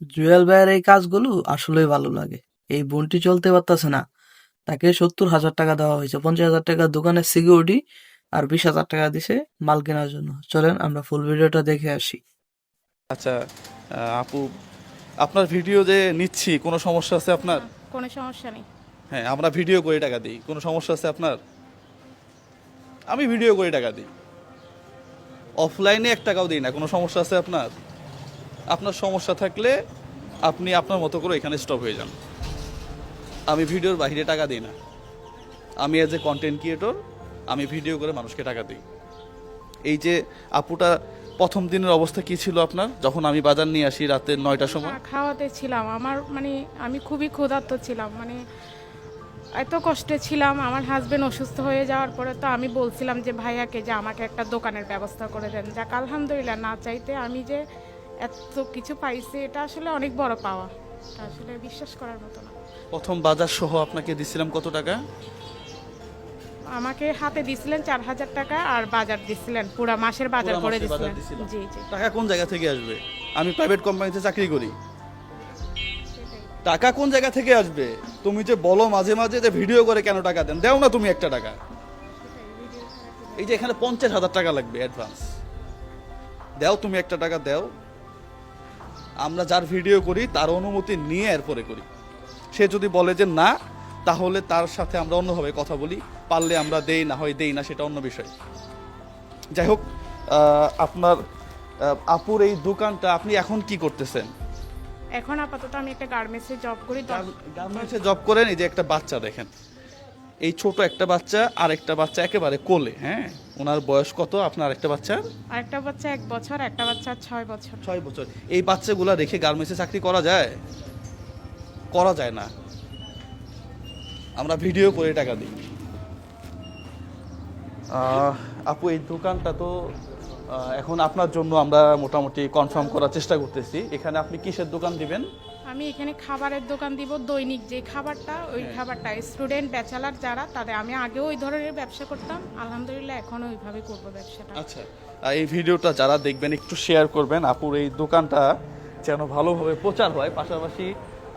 জুয়েল ভাইয়ের এই কাজগুলো আসলেই ভালো লাগে। এই বোনটি চলতে পারতেছে না। তাকে সত্তর হাজার টাকা দেওয়া হয়েছে। পঞ্চাশ হাজার টাকা দোকানের সিকিউরিটি আর বিশ হাজার টাকা দিছে মাল কেনার জন্য। চলেন আমরা ফুল ভিডিওটা দেখে আসি। আচ্ছা আহ, আপু আপনার ভিডিও যে নিচ্ছি কোনো সমস্যা আছে আপনার? কোনো সমস্যা নেই। হ্যাঁ আমরা ভিডিও করে টাকা দিই। কোনো সমস্যা আছে আপনার? আমি ভিডিও করে টাকা দিই। অফলাইনে এক টাকাও দিই না। কোনো সমস্যা আছে আপনার? আপনার সমস্যা থাকলে আপনি আপনার মতো করে এখানে স্টপ হয়ে যান। আমি ভিডিওর বাইরে টাকা দিই না। আমি অ্যাজ এ কন্টেন্ট ক্রিয়েটর আমি ভিডিও করে মানুষকে টাকা দিই। এই যে আপুটা প্রথম দিনের অবস্থা কি ছিল আপনার? যখন আমি বাজার নিয়ে আসি রাতে নয়টার সময়। খাওয়াতে ছিলাম। আমার মানে আমি খুবই ক্ষুধার্ত ছিলাম। মানে এত কষ্টে ছিলাম আমার হাজবেন্ড অসুস্থ হয়ে যাওয়ার পরে তো আমি বলছিলাম যে ভাইয়াকে যে আমাকে একটা দোকানের ব্যবস্থা করে দেন। যাক আলহামদুলিল্লাহ না চাইতে আমি যে এত কিছু পাইছে এটা আসলে অনেক বড় পাওয়া। এটা আসলে বিশ্বাস করার মতো না। প্রথম বাজার সহ আপনাকে দিছিলাম কত টাকা? আমাকে হাতে দিছিলেন চার হাজার টাকা আর বাজার দিছিলেন পুরা মাসের বাজার পুরা করে মাসের বাজার দিছিলেন। দিছিলাম। জি জি। টাকা কোন জায়গা থেকে আসবে? আমি প্রাইভেট কোম্পানিতে চাকরি করি। টাকা কোন জায়গা থেকে আসবে? তুমি যে বলো মাঝে মাঝে যে ভিডিও করে কেন টাকা দেন? দেও না তুমি একটা টাকা। এই যে এখানে পঞ্চাশ হাজার টাকা লাগবে অ্যাডভান্স দেও তুমি একটা টাকা দেও। আমরা যার ভিডিও করি তার অনুমতি নিয়ে এরপরে করি। সে যদি বলে যে না তাহলে তার সাথে আমরা অন্যভাবে কথা বলি। পারলে আমরা দেই না হয় দেই না সেটা অন্য বিষয়। যাই হোক আপনার আপুর এই দোকানটা আপনি এখন কি করতেছেন? এখন আপাতত আমি একটা গার্মেন্টসে জব করি গার্মেন্টসে জব করেন এই যে একটা বাচ্চা দেখেন। এই ছোট একটা বাচ্চা আর একটা বাচ্চা একেবারে কোলে হ্যাঁ? ওনার বয়স কত? আপনার একটা বাচ্চার? আরেকটা বাচ্চা এক বছর একটা বাচ্চা ছয় বছর। ছয় বছর। এই বাচ্চাগুলা রেখে গার্মেন্টসে চাকরি করা যায়? করা যায় না। আমরা ভিডিও করে টাকা দিই। আপু এই দোকানটা তো এখন আপনার জন্য আমরা মোটামুটি কনফার্ম করার চেষ্টা করতেছি। এখানে আপনি কিসের দোকান দিবেন? আমি এখানে খাবারের দোকান দিব দৈনিক যে খাবারটা ওই হ্যাঁ। খাবারটা। স্টুডেন্ট ব্যাচেলার যারা তাদের আমি আগেও ওই ধরনের ব্যবসা করতাম আলহামদুলিল্লাহ এখনও ওইভাবে করব ব্যবসাটা। আচ্ছা এই ভিডিওটা যারা দেখবেন একটু শেয়ার করবেন। আপুর এই দোকানটা যেন ভালোভাবে প্রচার হয়। পাশাপাশি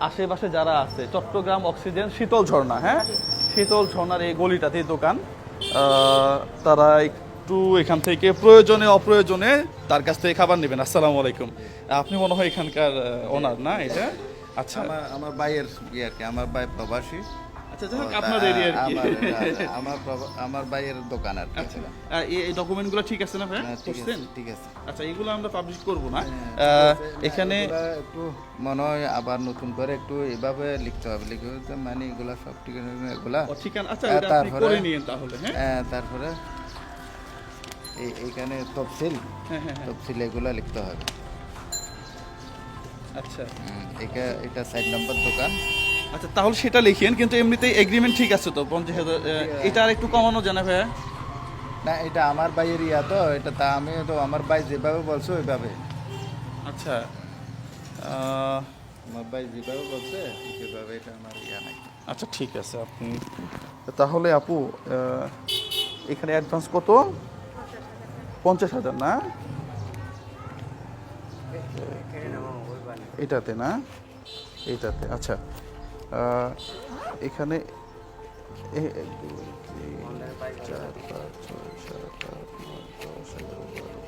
আশেপাশে যারা আছে চট্টগ্রাম অক্সিজেন শীতল ঝর্ণা হ্যাঁ? শীতল ঝর্ণার এই গলিটাতেই দোকান। তারা একটু এখান থেকে প্রয়োজনে অপ্রয়োজনে তার কাছ থেকে খাবার নেবেন। আসসালামু আলাইকুম। আপনি মনে হয় এখানকার ওনার না এটা? আচ্ছা। আমার আমার ভাইয়ের ইয়ে আর কি আমার ভাই প্রবাসী। আচ্ছা যাই হোক, আপনার এরিয়া কি। আমার আমার ভাইয়ের দোকান আর আচ্ছা। এই- এই ডকুমেন্টগুলো ঠিক আছে না ভাই? হ্যাঁ, ঠিক আছে করছেন ঠিক আছে। আচ্ছা এগুলো আমরা পাবলিশ করব না। হ্যাঁ, আহ, এখানে একটু মনে হয় আবার নতুন করে একটু এভাবে লিখতে হবে। মানে এগুলা সব ঠিক এগুলা। ঠিকানা আচ্ছা আপনি করে তাহলে হ্যাঁ? হ্যাঁ, তারপরে এইখানে তফসিল। হ্যাঁ হ্যাঁ হ্যাঁ। তফসিল এগুলা লিখতে হবে। আচ্ছা। এটা এটা সাইড নাম্বার দোকান। আচ্ছা তাহলে সেটা লিখিয়েন কিন্তু এমনিতে এগ্রিমেন্ট ঠিক আছে তো পঞ্চাশ হাজার এটা আর একটু কমানো জানা ভাইয়া? না এটা আমার ভাইয়ের ইয়া তো এটা তা আমি তো আমার ভাই যেভাবে বলছো ওইভাবে। আচ্ছা। আমার ভাই যেভাবে বলছে সেভাবে এটা আমার ইয়া নাই। আচ্ছা ঠিক আছে আপনি তাহলে আপু এখানে অ্যাডভান্স কত? পঞ্চাশ হাজার না? এটাতে না? এটাতে আচ্ছা। এখানে চার, পাঁচ, ছয়, সাত, আট, নয়, দশ, এগারো, বারো,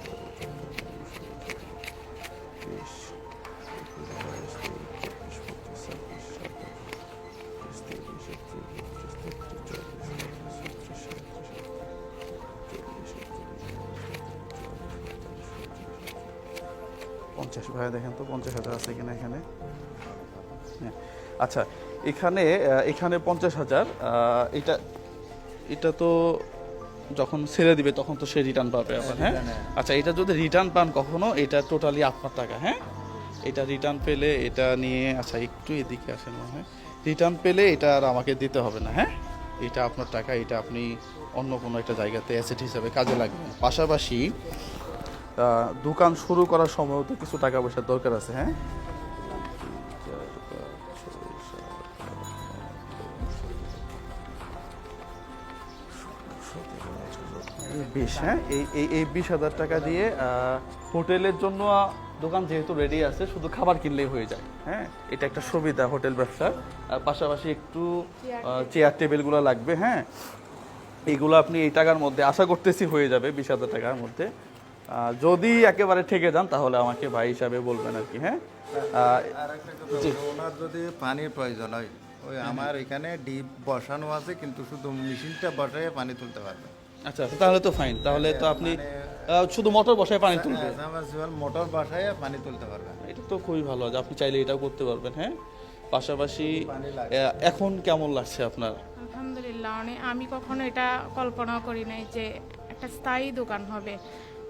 পঞ্চাশ ভাইয়া দেখেন তো পঞ্চাশ হাজার আছে কিনা এখানে। হ্যাঁ আচ্ছা এখানে এখানে পঞ্চাশ হাজার এটা এটা তো যখন ছেড়ে দিবে তখন তো সে রিটার্ন পাবে আবার হ্যাঁ? আচ্ছা এটা যদি রিটার্ন পান কখনো এটা টোটালি আপনার টাকা হ্যাঁ? এটা রিটার্ন পেলে এটা নিয়ে আচ্ছা একটু এদিকে আসেন মনে হয়। রিটার্ন পেলে এটা আর আমাকে দিতে হবে না হ্যাঁ? এটা আপনার টাকা এটা আপনি অন্য কোনো একটা জায়গাতে অ্যাসেট হিসাবে কাজে লাগবে। পাশাপাশি দোকান শুরু করার সময়ও তো কিছু টাকা পয়সার দরকার আছে হ্যাঁ? বিশ হ্যাঁ? এই এই বিশ হাজার টাকা দিয়ে হোটেলের জন্য দোকান যেহেতু রেডি আছে, শুধু খাবার কিনলেই হয়ে যায় হ্যাঁ? এটা একটা সুবিধা হোটেল ব্যবসার। পাশাপাশি একটু চেয়ার টেবিলগুলো লাগবে হ্যাঁ? এইগুলো আপনি এই টাকার মধ্যে, আশা করতেছি হয়ে যাবে বিশ হাজার টাকার মধ্যে। যদি একেবারে ঠেকে যান তাহলে আমাকে ভাই হিসাবে বলবেন আর কি হ্যাঁ? আর একটা কথা ওনার যদি পানির প্রয়োজন হয় ওই আমার এখানে ডিপ বসানো আছে কিন্তু শুধু মেশিনটা বসায় পানি তুলতে পারবে। আচ্ছা আচ্ছা, তাহলে তো ফাইন তাহলে তো আপনি শুধু মোটর বসায় পানি তুলবেন সাবমার্সিবল মোটর বসায় পানি তুলতে পারবে। এটা তো খুবই ভালো যে আপনি চাইলে এটাও করতে পারবেন হ্যাঁ? পাশাপাশি এখন কেমন লাগছে আপনার? আলহামদুলিল্লাহ মানে আমি কখনো এটা কল্পনাও করি নাই যে একটা স্থায়ী দোকান হবে।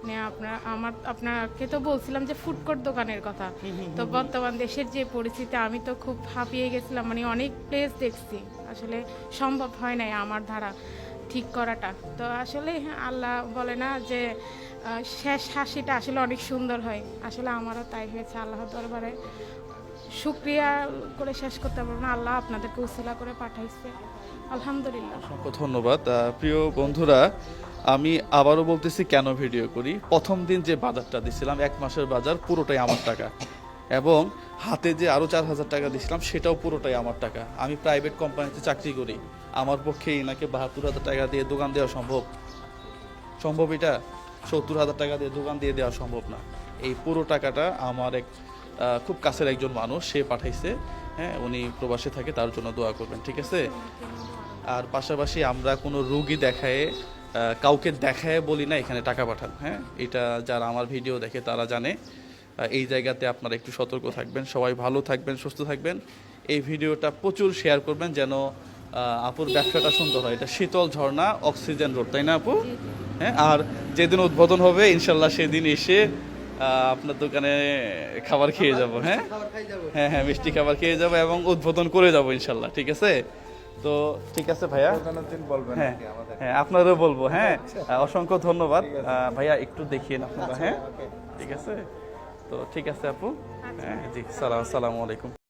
মানে আপনার আমার আপনাকে তো বলছিলাম যে ফুডকোর্ট দোকানের কথা। তো বর্তমান দেশের যে পরিস্থিতি আমি তো খুব হাঁপিয়ে গেছিলাম। মানে অনেক প্লেস দেখছি। আসলে সম্ভব হয় নাই আমার দ্বারা ঠিক করাটা। তো আসলে হ্যাঁ, আল্লাহ বলে না যে শেষ হাসিটা আসলে অনেক সুন্দর হয়। আসলে আমারও তাই হয়েছে আল্লাহ দরবারে। শুক্রিয়া করে শেষ করতে পারব না। আল্লাহ আপনাদেরকে উসিলা করে পাঠাইছে। আলহামদুলিল্লাহ। অসংখ্য ধন্যবাদ। প্রিয় বন্ধুরা আমি আবারও বলতেছি কেন ভিডিও করি? প্রথম দিন যে বাজারটা দিছিলাম, এক মাসের বাজার, পুরোটাই আমার টাকা। এবং হাতে যে আরও চার হাজার টাকা দিছিলাম, সেটাও পুরোটাই আমার টাকা। আমি প্রাইভেট কোম্পানিতে চাকরি করি। আমার পক্ষে এনাকে বাহাত্তর হাজার টাকা দিয়ে দোকান দেওয়া সম্ভব। সম্ভব এটা? সত্তর হাজার টাকা দিয়ে দোকান দিয়ে দেওয়া সম্ভব না। এই পুরো টাকাটা আমার এক খুব কাছের একজন মানুষ, সে পাঠাইছে। হ্যাঁ উনি প্রবাসে থাকে, তার জন্য দোয়া করবেন, ঠিক আছে? আর পাশাপাশি আমরা কোনো রুগী দেখায় কাউকে দেখায় বলি না এখানে টাকা পাঠান হ্যাঁ? এটা যারা আমার ভিডিও দেখে তারা জানে। এই জায়গাতে আপনারা একটু সতর্ক থাকবেন। সবাই ভালো থাকবেন সুস্থ থাকবেন। এই ভিডিওটা প্রচুর শেয়ার করবেন যেন আপুর ব্যবসাটা সুন্দর হয়। এটা শীতল ঝর্ণা অক্সিজেন রোড তাই না আপু? হ্যাঁ আর যেদিন উদ্বোধন হবে ইনশাল্লাহ সেদিন এসে আপনার দোকানে খাবার খেয়ে যাব হ্যাঁ? হ্যাঁ হ্যাঁ মিষ্টি খাবার খেয়ে যাব এবং উদ্বোধন করে যাব ইনশাল্লাহ ঠিক আছে? তো ঠিক আছে ভাইয়া। বলবেন হ্যাঁ হ্যাঁ আপনারও বলব হ্যাঁ। অসংখ্য ধন্যবাদ। ভাইয়া একটু দেখিয়ে আপনারা হ্যাঁ? ঠিক আছে? তো ঠিক আছে আপু। হ্যাঁ জি সালাম আসসালামু আলাইকুম।